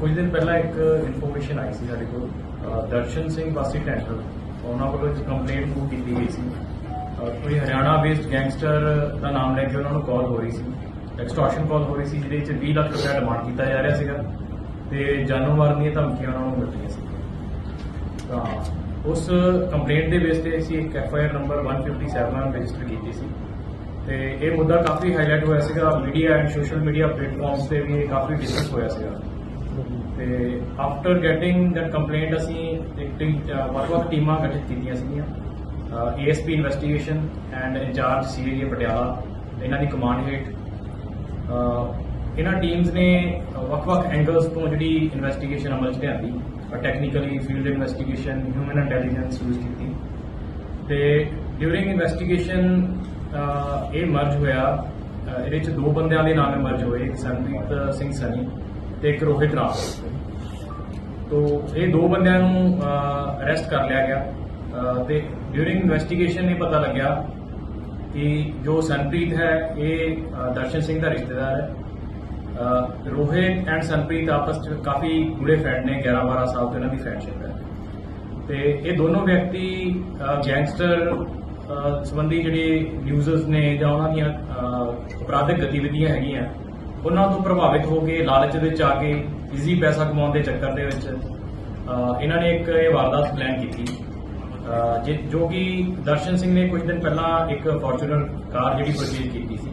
ਕੁਝ ਦਿਨ ਪਹਿਲਾਂ ਇੱਕ ਇਨਫੋਰਮੇਸ਼ਨ ਆਈ ਸੀ ਸਾਡੇ ਕੋਲ ਦਰਸ਼ਨ ਸਿੰਘ ਵਾਸੀ ਟੈਂਡਰ। ਉਹਨਾਂ ਵੱਲੋਂ ਇੱਕ ਕੰਪਲੇਂਟ ਮੂਵ ਕੀਤੀ ਗਈ ਸੀ। ਅਹ, ਕੋਈ ਹਰਿਆਣਾ ਬੇਸਡ ਗੈਂਗਸਟਰ ਦਾ ਨਾਮ ਲੈ ਕੇ ਉਹਨਾਂ ਨੂੰ ਕਾਲ ਹੋ ਰਹੀ ਸੀ। ਐਕਸਟੋਰਸ਼ਨ ਕਾਲ ਹੋ ਰਹੀ ਸੀ, ਜਿਹਦੇ ਵਿੱਚ 20 ਲੱਖ ਰੁਪਏ ਡਿਮਾਂਡ ਕੀਤਾ ਜਾ ਰਿਹਾ ਸੀਗਾ। ਤੇ ਜਾਨੋਂ ਮਾਰਨ ਦੀਆਂ ਧਮਕੀਆਂ ਉਹਨਾਂ ਨੂੰ ਮਿਲ ਰਹੀਆਂ ਸੀ। ਤਾਂ ਉਸ ਕੰਪਲੇਂਟ ਦੇ ਬੇਸ ਤੇ ਅਸੀਂ ਇੱਕ F I R number 157 register ਕੀਤੀ ਸੀ। ਤੇ ਇਹ ਮੁੱਦਾ ਕਾਫੀ ਹਾਈਲਾਈਟ ਹੋਇਆ ਸੀਗਾ। Media and social media platforms ਤੇ ਵੀ ਇਹ ਕਾਫੀ ਡਿਸਕਸ ਹੋਇਆ ਸੀਗਾ। ਤੇ ਆਫਟਰ ਗੈਟਿੰਗ ਦੈਟ ਕੰਪਲੇਂਟ ਅਸੀਂ ਇੱਕ ਵੱਖ-ਵੱਖ ਟੀਮਾਂ ਗਠਿਤ ਕੀਤੀਆਂ ਸੀਗੀਆਂ। ASP investigation and in charge CIA Patiala, ਇਹਨਾਂ ਦੀ ਕਮਾਂਡ ਹੇਠ। ਇਹਨਾਂ ਟੀਮਸ ਨੇ ਵੱਖ-ਵੱਖ ਐਂਗਲਸ ਤੋਂ ਜਿਹੜੀ ਇਨਵੈਸਟੀਗੇਸ਼ਨ ਅਮਲ 'ਚ ਲਿਆਂਦੀ technically field investigation human intelligence use ਕੀਤੀ। ਤੇ ਡਿਊਰਿੰਗ ਇਨਵੈਸਟੀਗੇਸ਼ਨ ਇਹ ਮਰਜ ਹੋਇਆ। ਇਹਦੇ 'ਚ ਦੋ ਬੰਦਿਆਂ ਦੇ ਨਾਮ ਮਰਜ ਹੋਏ, ਇੱਕ ਸਿੰਘ ਸਨੀ। ਤੇ ਇੱਕ ਰੋਹਿਤ ਰਾਮ ਤੋ ਇਹ ਦੋ ਬੰਦਿਆਂ ਨੂੰ ਅਰੈਸਟ ਕਰ ਲਿਆ ਗਿਆ। ਅਹ, ਤੇ ਡਿਊਰਿੰਗ ਇਨਵੈਸਟੀਗੇਸ਼ਨ ਇਹ ਪਤਾ ਲੱਗਿਆ ਕਿ ਜੋ ਸਨਪ੍ਰੀਤ ਹੈ, ਇਹ ਦਰਸ਼ਨ ਸਿੰਘ ਦਾ ਰਿਸ਼ਤੇਦਾਰ ਹੈ। ਰੋਹਿਤ ਐਂਡ ਸਨਪ੍ਰੀਤ ਆਪਸ ਵਿੱਚ ਕਾਫੀ ਗੂੜੇ ਫਰੈਂਡ ਨੇ 11 12 ਸਾਲ ਤੋਂ ਇਹਨਾਂ ਦੀ ਫਰੈਂਡਸ਼ਿਪ ਹੈ। ਤੇ ਇਹ ਦੋਨੋਂ ਵਿਅਕਤੀ ਗੈਂਗਸਟਰ ਸੰਬੰਧੀ ਜਿਹੜੇ ਨਿਊਜ਼ਸ ਨੇ ਜਾਂ ਉਹਨਾਂ ਦੀਆਂ ਅਪਰਾਧਿਕ ਗਤੀਵਿਧੀਆਂ ਹੈਗੀਆਂ ਉਹਨਾਂ ਤੋਂ ਪ੍ਰਭਾਵਿਤ ਹੋ ਕੇ ਲਾਲਚ ਦੇ ਵਿੱਚ ਆ ਕੇ ਈਜ਼ੀ ਪੈਸਾ ਕਮਾਉਣ ਦੇ ਚੱਕਰ ਦੇ ਵਿੱਚ ਇਹਨਾਂ ਨੇ ਇੱਕ ਇਹ ਵਾਰਦਾਤ ਪਲਾਨ ਕੀਤੀ। ਅਹ, ਜੋ ਕਿ ਦਰਸ਼ਨ ਸਿੰਘ ਨੇ ਕੁਝ ਦਿਨ ਪਹਿਲਾਂ ਇੱਕ ਫੋਰਚੂਨਰ ਕਾਰ ਜਿਹੜੀ ਪਰਚੇਜ਼ ਕੀਤੀ ਸੀ।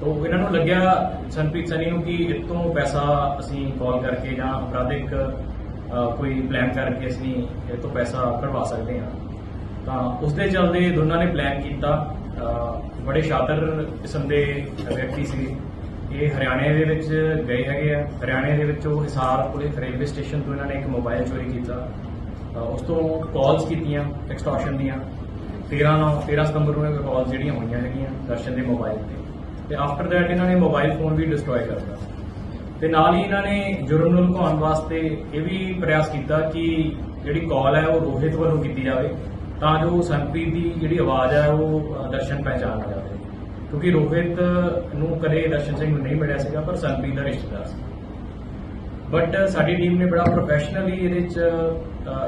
ਤੋ ਇਹਨਾਂ ਨੂੰ ਲੱਗਿਆ ਸੰਪ੍ਰੀਤ ਸਨੀ ਨੂੰ ਕਿ ਇਹ ਤੋਂ ਪੈਸਾ ਅਸੀਂ ਕਾਲ ਕਰਕੇ ਜਾਂ ਅਪਰਾਧਿਕ ਕੋਈ ਪਲਾਨ ਕਰਕੇ ਅਸੀਂ ਇਹ ਤੋਂ ਪੈਸਾ ਕਢਵਾ ਸਕਦੇ ਹਾਂ। ਤਾਂ ਉਸ ਦੇ ਚੱਲਦੇ ਦੋਨਾਂ ਨੇ ਪਲਾਨ ਕੀਤਾ। ਬੜੇ ਸ਼ਾਤਰ ਕਿਸਮ ਦੇ ਵਿਅਕਤੀ ਸੀ ਇਹ ਹਰਿਆਣੇ ਦੇ ਵਿੱਚ ਗਏ ਹੈਗੇ ਆ। ਹਰਿਆਣੇ ਦੇ ਵਿੱਚ ਉਹ ਹਿਸਾਰ ਪੁਲਿਸ ਰੇਲਵੇ ਸਟੇਸ਼ਨ ਤੋਂ ਇਹਨਾਂ ਨੇ ਇੱਕ ਮੋਬਾਈਲ ਚੋਰੀ ਕੀਤਾ। ਉਸ ਤੋਂ ਕਾਲਸ ਕੀਤੀਆਂ ਐਕਸਟੋਰਸ਼ਨ ਦੀਆਂ। 13 ਨੂੰ 13 ਸਤੰਬਰ ਨੂੰ ਇਹ ਕਾਲਸ ਜਿਹੜੀਆਂ ਹੋਈਆਂ ਹੈਗੀਆਂ ਦਰਸ਼ਨ ਦੇ ਮੋਬਾਈਲ ਤੇ। ਤੇ ਆਫਟਰ ਦੈਟ ਇਹਨਾਂ ਨੇ ਮੋਬਾਈਲ ਫੋਨ ਵੀ ਡਿਸਟਰੋਏ ਕਰਤਾ। ਤੇ ਨਾਲ ਹੀ ਇਹਨਾਂ ਨੇ ਜੁਰਮ ਨੂੰ ਲੁਕਾਉਣ ਵਾਸਤੇ ਇਹ ਵੀ ਪ੍ਰਯਾਸ ਕੀਤਾ ਕਿ ਜਿਹੜੀ ਕਾਲ ਹੈ ਉਹ ਰੋਹਿਤ ਵੱਲੋਂ ਕੀਤੀ ਜਾਵੇ, ਤਾਂ ਜੋ ਸੰਪ੍ਰੀਤ ਦੀ ਜਿਹੜੀ ਆਵਾਜ਼ ਹੈ ਉਹ ਦਰਸ਼ਨ ਪਹਿਚਾਨ ਆ ਜਾਵੇ। ਕਿਉਂਕਿ ਰੋਹਿਤ ਨੂੰ ਕਦੇ ਦਰਸ਼ਨ ਸਿੰਘ ਨੂੰ ਨਹੀਂ ਮਿਲਿਆ ਸੀਗਾ ਪਰ ਸੰਪ੍ਰੀਤ ਦਾ ਰਿਸ਼ਤੇਦਾਰ ਸੀ। ਬਟ ਸਾਡੀ ਟੀਮ ਨੇ ਬੜਾ ਪ੍ਰੋਫੈਸ਼ਨਲੀ ਇਹਦੇ ਚ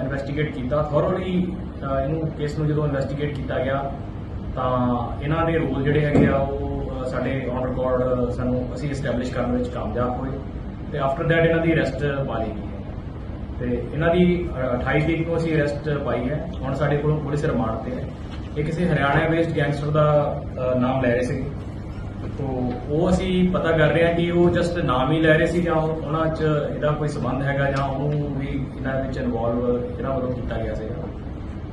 ਇਨਵੈਸਟੀਗੇਟ ਕੀਤਾ। ਥੋਰੋਲੀ ਇਹਨੂੰ ਕੇਸ ਨੂੰ ਜਦੋਂ ਇਨਵੈਸਟੀਗੇਟ ਕੀਤਾ ਗਿਆ ਤਾਂ ਇਹਨਾਂ ਦੇ ਰੋਲ ਜਿਹੜੇ ਹੈਗੇ ਆ ਉਹ ਸਾਡੇ ਔਨ ਰਿਕਾਰਡ ਸਾਨੂੰ ਅਸੀਂ ਐਸਟੈਬਲਿਸ਼ ਕਰਨ ਵਿੱਚ ਕਾਮਯਾਬ ਹੋਏ ਤੇ ਆਫਟਰ ਦੈਟ ਇਹਨਾਂ ਦੀ ਅਰੈਸਟ ਪਾ ਲਈ ਗਈ ਹੈ। ਤੇ ਇਹਨਾਂ ਦੀ ਅ, 28 ਤਰੀਕ ਨੂੰ ਅਸੀਂ ਅਰੈਸਟ ਪਾਈ ਹੈ। ਹੁਣ ਸਾਡੇ ਕੋਲ ਪੁਲਿਸ ਰਿਮਾਂਡ ਤੇ ਹੈ। ਇਹ ਕਿਸੇ ਹਰਿਆਣਾ ਬੇਸਡ ਗੈਂਗਸਟਰ ਦਾ ਨਾਮ ਲੈ ਰਹੇ ਸੀ ਤੋ ਉਹ ਅਸੀਂ ਪਤਾ ਕਰ ਰਹੇ ਹਾਂ ਕਿ ਉਹ ਜਸਟ ਨਾਮ ਹੀ ਲੈ ਰਹੇ ਸੀ ਜਾਂ ਉਹਨਾਂ 'ਚ ਇਹਦਾ ਕੋਈ ਸਬੰਧ ਹੈਗਾ ਜਾਂ ਉਹਨੂੰ ਵੀ ਇਹਨਾਂ ਵਿੱਚ ਇਨਵੋਲਵ ਇਹਨਾਂ ਵੱਲੋਂ ਕੀਤਾ ਗਿਆ ਸੀਗਾ।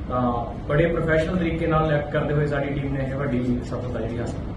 ਤਾਂ ਬੜੇ ਪ੍ਰੋਫੈਸ਼ਨਲ ਤਰੀਕੇ ਨਾਲ ਐਕਟ ਕਰਦੇ ਹੋਏ ਸਾਡੀ ਟੀਮ ਨੇ ਇਹ ਵੱਡੀ ਸਫਲਤਾ ਜਿਹੜੀ ਹਾਸਲ ਕੀਤੀ।